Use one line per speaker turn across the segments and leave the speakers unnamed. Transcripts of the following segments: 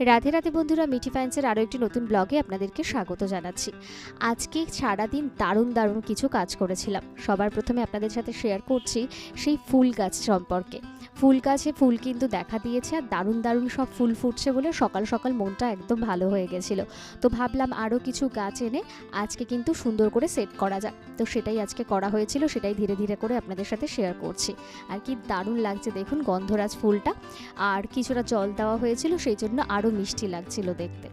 রাধে রাধে বন্ধুরা, মিঠি ফাইন্সের আরও একটি নতুন ব্লগে আপনাদেরকে স্বাগত জানাচ্ছি। আজকে সারাদিন দারুণ দারুণ কিছু কাজ করেছিলাম। সবার প্রথমে আপনাদের সাথে শেয়ার করছি সেই ফুল গাছ সম্পর্কে। ফুল গাছে ফুল কিন্তু দেখা দিয়েছে আর দারুণ দারুণ সব ফুল ফুটছে বলে সকাল সকাল মনটা একদম ভালো হয়ে গেছিল। তো ভাবলাম আরও কিছু গাছ এনে আজকে কিন্তু সুন্দর করে সেট করা যাক। তো সেটাই আজকে করা হয়েছিল, সেটাই ধীরে ধীরে করে আপনাদের সাথে শেয়ার করছি। আর কি দারুণ লাগছে দেখুন গন্ধরাজ ফুলটা। আর কিছুটা জল দেওয়া হয়েছিল, সেই জন্য আরও মিষ্টি লাগছিল দেখতে।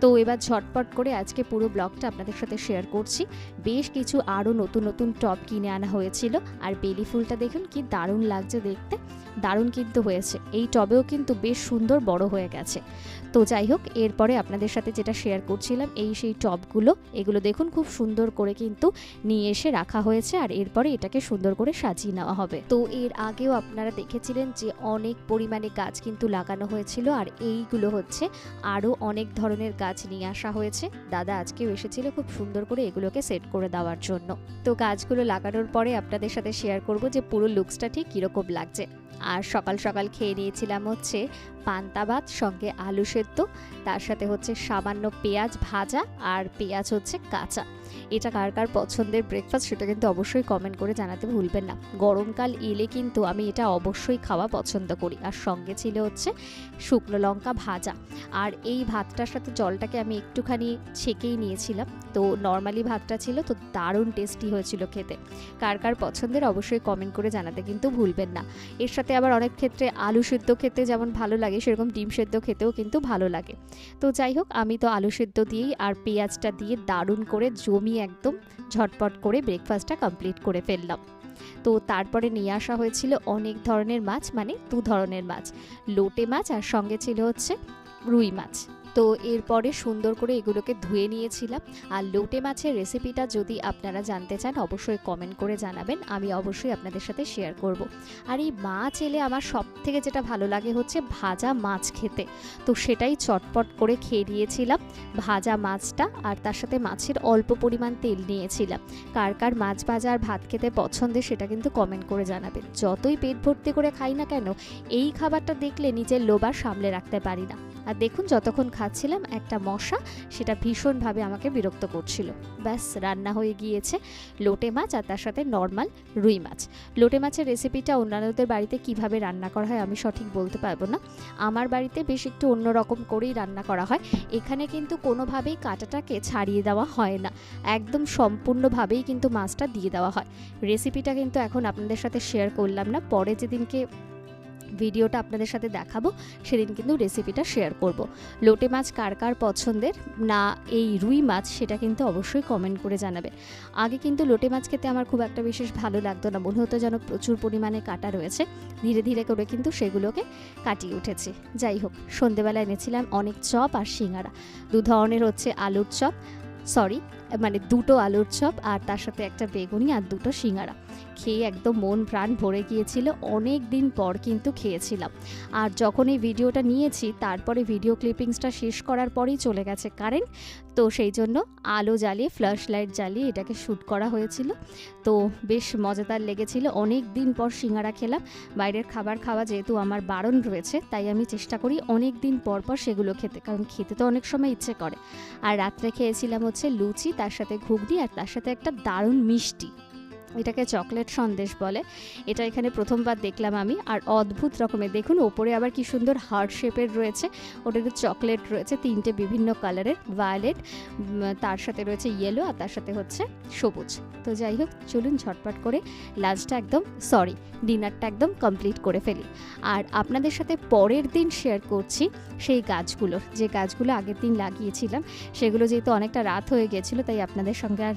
তো এবার ঝটপট করে আজকে পুরো ব্লগটা আপনাদের সাথে শেয়ার করছি। বেশ কিছু আরও নতুন নতুন টপ কিনে আনা হয়েছিল। আর বেলি ফুলটা দেখুন কি দারুণ লাগছে দেখতে। দারুণ কিন্তু হয়েছে। এই টবেও কিন্তু বেশ সুন্দর বড় হয়ে গেছে। তো যাই হোক, এরপরে আপনাদের সাথে যেটা শেয়ার করছিলাম, এই সেই টবগুলো, এগুলো দেখুন খুব সুন্দর করে কিন্তু নিয়ে এসে রাখা হয়েছে আর এরপরে এটাকে সুন্দর করে সাজিয়ে নেওয়া হবে। তো এর আগেও আপনারা দেখেছিলেন যে অনেক পরিমাণে গাছ কিন্তু লাগানো হয়েছিল আর এইগুলো হচ্ছে আরও অনেক ধরনের গাছ নিয়ে আসা হয়েছে। দাদা আজকেও এসেছিল খুব সুন্দর করে এগুলোকে সেট করে দেওয়ার জন্য। তো গাছগুলো লাগানোর পরে আপনাদের সাথে শেয়ার করব যে পুরো লুকসটা ঠিক কীরকম লাগছে। আর সকাল সকাল খেয়ে নিয়েছিলাম হচ্ছে পান্তা ভাত সঙ্গে আলু সেদ্ধ, তার সাথে হচ্ছে সামান্য পেঁয়াজ ভাজা আর পেঁয়াজ হচ্ছে কাঁচা। এটা কার কার পছন্দের ব্রেকফাস্ট সেটা কিন্তু অবশ্যই কমেন্ট করে জানাতে ভুলবেন না। গরমকাল এলে কিন্তু আমি এটা অবশ্যই খাওয়া পছন্দ করি। আর সঙ্গে ছিল হচ্ছে শুকনো লঙ্কা ভাজা। আর এই ভাতটার সাথে জলটাকে আমি একটুখানি ছেঁকেই নিয়েছিলাম। তো নর্মালি ভাতটা ছিল তো দারুণ টেস্টি হয়েছিল খেতে। কার কার পছন্দের অবশ্যই কমেন্ট করে জানাতে কিন্তু ভুলবেন না। এর সাথে আবার অনেক ক্ষেত্রে আলু সেদ্ধ খেতে যেমন ভালো লাগে সেরকম ডিম সেদ্ধ খেতেও কিন্তু ভালো লাগে। তো যাই হোক, আমি তো আলু সেদ্ধ দিয়েই আর পেঁয়াজটা দিয়ে দারুণ করে জমি একদম ঝটপট করে ব্রেকফাস্টটা কমপ্লিট করে ফেললাম। তো তারপরে নিয়ে আসা হয়েছিল অনেক ধরনের মাছ মানে দু ধরনের মাছ। লোটে মাছ আর সঙ্গে ছিল হচ্ছে রুই মাছ। তো এরপরে সুন্দর করে এগুলোকে ধুয়ে নিয়েছিলাম। আর লোটে মাছের রেসিপিটা যদি আপনারা জানতে চান, অবশ্যই কমেন্ট করে জানাবেন। আমি অবশ্যই আপনাদের সাথে শেয়ার করব। আর এই মাছ এলে আমার সব থেকে যেটা ভালো লাগে হচ্ছে ভাজা মাছ খেতে। তো সেটাই চটপট করে খেয়ে নিয়েছিলাম ভাজা মাছটা আর তার সাথে মাছের অল্প পরিমাণ তেল নিয়েছিলাম। কার কার মাছ ভাজা আর ভাত খেতে পছন্দের সেটা কিন্তু কমেন্ট করে জানাবেন। যতই পেট ভর্তি করে খাই না কেন, এই খাবারটা দেখলে নিজের লোবার সামলে রাখতে পারি না। আর দেখুন যতক্ষণ খাচ্ছিলাম একটা মশা সেটা ভীষণভাবে আমাকে বিরক্ত করছিল। ব্যাস, রান্না হয়ে গিয়েছে লোটে মাছ আর তার সাথে নর্মাল রুই মাছ। লোটে মাছের রেসিপিটা অন্যান্যদের বাড়িতে কীভাবে রান্না করা হয় আমি সঠিক বলতে পারব না। আমার বাড়িতে বেশ একটু অন্যরকম করেই রান্না করা হয়। এখানে কিন্তু কোনোভাবেই কাঁটাটাকে ছাড়িয়ে দেওয়া হয় না। একদম সম্পূর্ণভাবেই কিন্তু মাছটা দিয়ে দেওয়া হয়। রেসিপিটা কিন্তু এখন আপনাদের সাথে শেয়ার করলাম না। পরে যেদিনকে ভিডিওটা আপনাদের সাথে দেখাবো, সেদিন কিন্তু রেসিপিটা শেয়ার করব। লোটে মাছ কার কার পছন্দের? না, এই রুই মাছ সেটা কিন্তু অবশ্যই কমেন্ট করে জানাবে। আগে কিন্তু লোটে মাছ খেতে আমার খুব একটা বিশেষ ভালো লাগতো না, মনে হতো যেন প্রচুর পরিমাণে কাটা রয়েছে। ধীরে ধীরে করে কিন্তু সেগুলোকে কাটিয়ে উঠেছে। যাই হোক সন্ধেবেলা এনেছিলাম অনেক চপ আর সিঙ্গারা। দু ধরনের হচ্ছে আলুর চপ সরি মানে দুটো আলুর চপ আর তার সাথে একটা বেগুনি আর দুটো সিঙ্গারা। খেয়ে একদম মন প্রাণ ভরে গিয়েছিল অনেক দিন পর কিন্তু খেয়েছিলাম। আর যখন এই ভিডিওটা নিয়েছি, তারপরে ভিডিও ক্লিপিংসটা শেষ করার পরেই চলে গেছে কারেন্ট। তো সেই জন্য আলো জ্বালিয়ে ফ্ল্যাশ লাইট জ্বালিয়ে এটাকে শ্যুট করা হয়েছিল। তো বেশ মজাদার লেগেছিল অনেক দিন পর সিঙ্গারা খেলাম। বাইরের খাবার খাওয়া যেহেতু আমার বারণ রয়েছে, তাই আমি চেষ্টা করি অনেক দিন পর পর সেগুলো খেতে, কারণ খেতে তো অনেক সময় ইচ্ছে করে। আর রাত্রে খেয়েছিলাম হচ্ছে লুচি তার সাথে ঘুগনি আর তার সাথে একটা দারুণ মিষ্টি। এটাকে চকলেট সন্দেশ বলে। এটা এখানে প্রথমবার দেখলাম আমি। আর অদ্ভুত রকমের। দেখুন, ওপরে আবার কি সুন্দর হার্ট শেপের রয়েছে। ওটাতে চকলেট রয়েছে, তিনটে বিভিন্ন কালারের ভায়োলেট তার সাথে রয়েছে ইয়েলো আর তার সাথে হচ্ছে সবুজ। তো যাই হোক, চলুন ঝটপট করে লাঞ্চটা একদম সরি ডিনারটা একদম কমপ্লিট করে ফেলি। আর আপনাদের সাথে পরের দিন শেয়ার করছি সেই গাছগুলো যে গাছগুলো আগের দিন লাগিয়েছিলাম, সেগুলো যেহেতু অনেকটা রাত হয়ে গেছিল, তাই আপনাদের সঙ্গে আর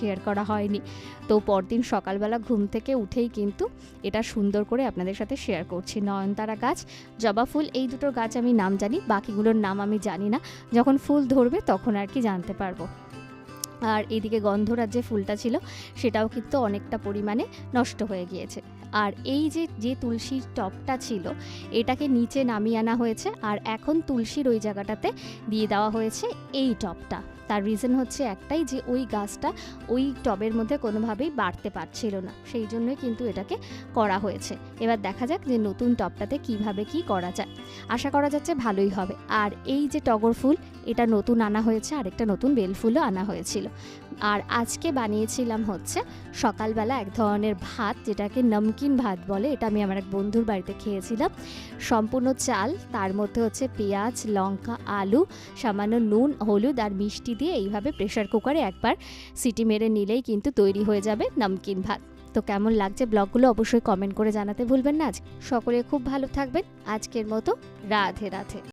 শেয়ার করা হয়নি। তো পরদিন সকালবেলা ঘুম থেকে উঠেই কিন্তু এটা সুন্দর করে আপনাদের সাথে শেয়ার করছি। নয়নতারা গাছ, জবা ফুল, এই দুটো গাছ আমি নাম জানি, বাকিগুলোর নাম আমি জানি না। যখন ফুল ধরবে তখন আর কি জানতে পারব। আর এদিকে গন্ধরাজ যে ফুলটা ছিল, সেটাও কিন্তু অনেকটা পরিমাণে নষ্ট হয়ে গিয়েছে। আর এই যে যে তুলসীর টপটা ছিল, এটাকে নিচে নামিয়ে আনা হয়েছে। আর এখন তুলসীর ওই জায়গাটাতে দিয়ে দেওয়া হয়েছে এই টপটা। তার রিজন হচ্ছে একটাই যে ওই গাছটা ওই টবের মধ্যে কোনোভাবেই বাড়তে পারছিল না। সেই জন্যই কিন্তু এটাকে করা হয়েছে। এবার দেখা যাক যে নতুন টবটাতে কীভাবে কি করা যায়। আশা করা যাচ্ছে ভালোই হবে। আর এই যে টগর ফুল, এটা নতুন আনা হয়েছে আর একটা নতুন বেল ফুলও আনা হয়েছিল। আর আজকে বানিয়েছিলাম হচ্ছে সকালবেলা এক ধরনের ভাত, যেটাকে নমকিন ভাত বলে, এটা আমি আমার এক বন্ধুর বাড়িতে খেয়েছিলাম। সম্পূর্ণ চাল, তার মধ্যে হচ্ছে পেঁয়াজ, লঙ্কা, আলু, সামান্য নুন, হলুদ আর মিষ্টি দিয়ে এইভাবে প্রেশার কুকারে একবার সিটি মেরে নিলেই কিন্তু তৈরি হয়ে যাবে নমকিন ভাত। তো কেমন লাগছে ব্লগগুলো অবশ্যই কমেন্ট করে জানাতে ভুলবেন না। আজ সকলে খুব ভালো থাকবেন। আজকের মতো রাধে রাধে।